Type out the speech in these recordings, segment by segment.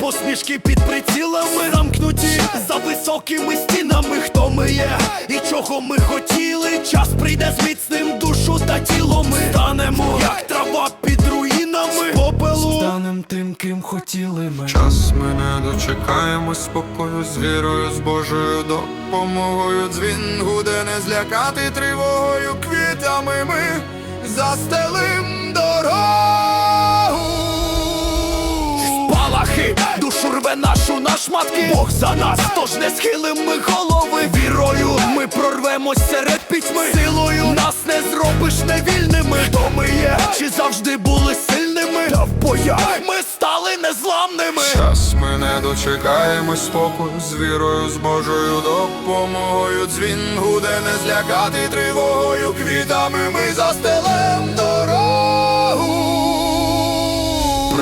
посмішки під прицілами замкнуті за високими стінами. Хто ми є і чого ми хотіли? Час прийде з міцним душу та тіло. Ми станемо, як трава під руїнами попелу. Станем тим, ким хотіли ми. Час ми не дочекаємось спокою з вірою, з Божою допомогою. Дзвін гуде не злякати тривогою, квітами ми застелим дорогу. Нашу на шматки Бог за нас, тож не схилим ми голови. Вірою ми прорвемось серед пітьми. Силою нас не зробиш невільними. Хто ми є, чи завжди були сильними? Та в боях ми стали незламними. Час ми не дочекаємось спокою. З вірою, з Божою допомогою. Дзвін гуде не злякати тривогою, квітами ми застелем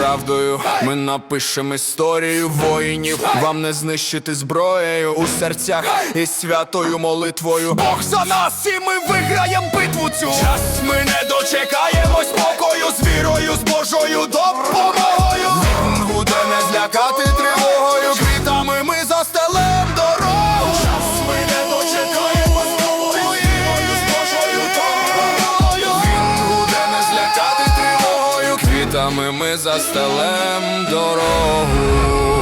Правдою ми напишемо історію воїнів. Вам не знищити зброєю у серцях і святою молитвою. Бог за нас, і ми виграємо битву цю. Час ми не дочекаємось спокою з вірою, з Божою допомогою. Буде не злякати квітами ми застелем дорогу.